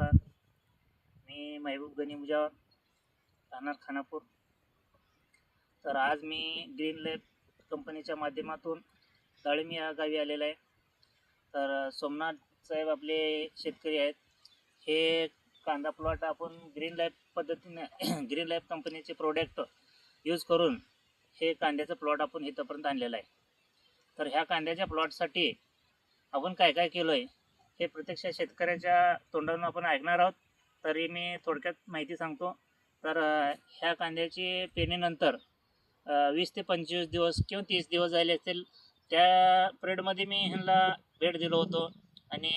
नमस्कार मी महबूब गनी मुजावर राहणार खानापूर. तर आज मी ग्रीन लॅब कंपनीच्या माध्यमातून डाळिंब या गावी आलेला आहे. तर सोमनाथ साहेब आपले शेतकरी आहेत. हे कांदा प्लॉट आपण ग्रीन लॅब पद्धतीने ग्रीन लॅब कंपनीचे प्रोडक्ट यूज करून हे कांद्याचं प्लॉट आपण इथंपर्यंत आणलेलं आहे. तर ह्या कांद्याच्या प्लॉटसाठी आपण काय काय केलं आहे हे प्रत्यक्ष शेतकऱ्याच्या तोंडातून आपण ऐकणार आहोत. तरी मी थोडक्यात माहिती सांगतो. तर ह्या कांद्याची पेरणीनंतर वीस ते पंचवीस दिवस किंवा तीस दिवस झाले असतील त्या पिरियडमध्ये मी ह्यांना भेट दिलो होतो. आणि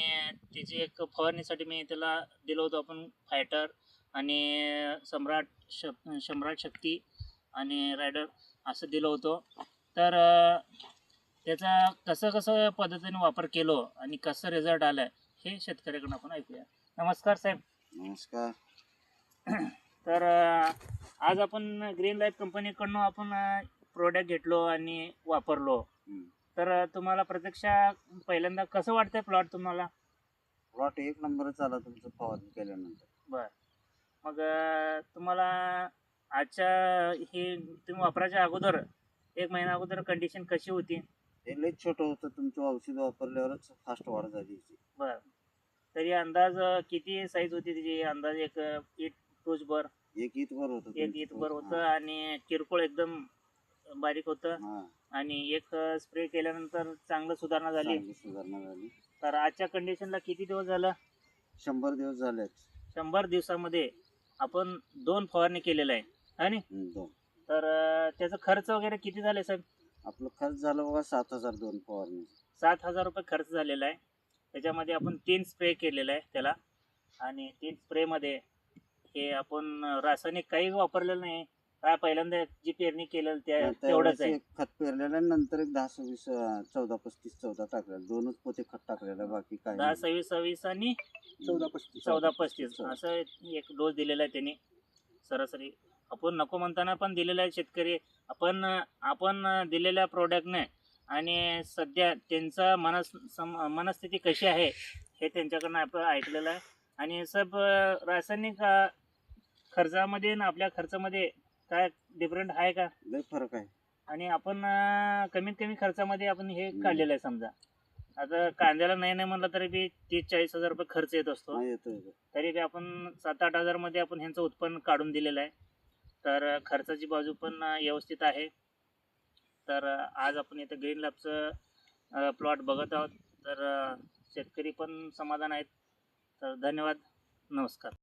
त्याची एक फवारणीसाठी मी त्याला दिलो होतो आपण फायटर आणि सम्राट श सम्राट शक्ती आणि रायडर असं दिलं होतं. तर त्याचा कसं कसं पद्धतीने वापर केलो आणि कसं रिझल्ट आलाय हे शेतकऱ्याकडून आपण ऐकूया. नमस्कार साहेब. नमस्कार. तर आज आपण ग्रीन लाईफ कंपनीकडनं आपण प्रोडक्ट घेतलो आणि वापरलो. तर तुम्हाला प्रत्यक्ष पहिल्यांदा कसं वाटतंय प्लॉट तुम्हाला? प्लॉट एक नंबरच आला तुमचं फवारणी केल्यानंतर. बर. मग तुम्हाला आजच्या हे तुम्ही वापरायच्या अगोदर एक महिना अगोदर कंडिशन कशी होती? हे लयच छोटं होतं तुमचं औषध वापरल्यावरच फास्ट वाढ झाली याची. बर. तरी अंदाज अ, किती साईज होती त्याची अंदाज एक अ, इट टूचभर एक ईतभर होतं एक तुमचं. इथभर होतं हा, आणि किरकोळ एकदम बारीक होतं. हा, आणि एक स्प्रे केल्यानंतर चांगलं सुधारणा झाली. चांगली सुधारणा झाली. तर आजच्या कंडिशनला किती दिवस झालं? शंभर दिवस झाले शंभर दिवसामध्ये आपण दोन फवारणी केलेल्या आहे आणि दोन. तर अं, त्याचा खर्च वगैरे किती झाले साहेब? आपलं खर्च झालं बघा सात हजार दोन फवारणी सात हजार रुपये खर्च झालेला आहे. त्याच्यामध्ये आपण तीन स्प्रे केलेला आहे त्याला. आणि तीन स्प्रेमध्ये हे आपण रासायनिक काही वापरलेलं नाही. काय पहिल्यांदा जी पेरणी केलेलं त्या तेवढंच आहे. खत पेरलेलं नंतर एक दहा सव्वीस चौदा पस्तीस चौदा टाकलेलं. दोनच पोते खत टाकलेलं बाकी काय दहा. सव्वीस सव्वीस आणि चौदा पस्तीस. चौदा पस्तीस. असं एक डोस दिलेला आहे त्यांनी. सरासरी आपण नको म्हणताना पण दिलेला आहे शेतकरी. आपण आपण दिलेल्या प्रोडक्टने आणि सध्या त्यांचा मनस सम मनस्थिती कशी आहे हे त्यांच्याकडनं आपण ऐकलेलं आहे. आणि सब रासायनिक खर्चामध्ये आणि आपल्या खर्चामध्ये काय डिफरंट आहे का? लय फरक आहे. आणि आपण कमीत कमी खर्चामध्ये आपण हे काढलेलं आहे समजा. आता कांद्याला नाही नाही म्हणलं तरी बी तीस चाळीस हजार रुपये खर्च येत असतो. तरी बी आपण सात आठ हजारमध्ये आपण ह्यांचं उत्पन्न काढून दिलेलं आहे. तर खर्चाची बाजू पण व्यवस्थित आहे. तर आज आपण इथं ग्रीन लॅबचं प्लॉट बघत आहोत. तर शेतकरी पण समाधान आहेत. तर धन्यवाद. नमस्कार.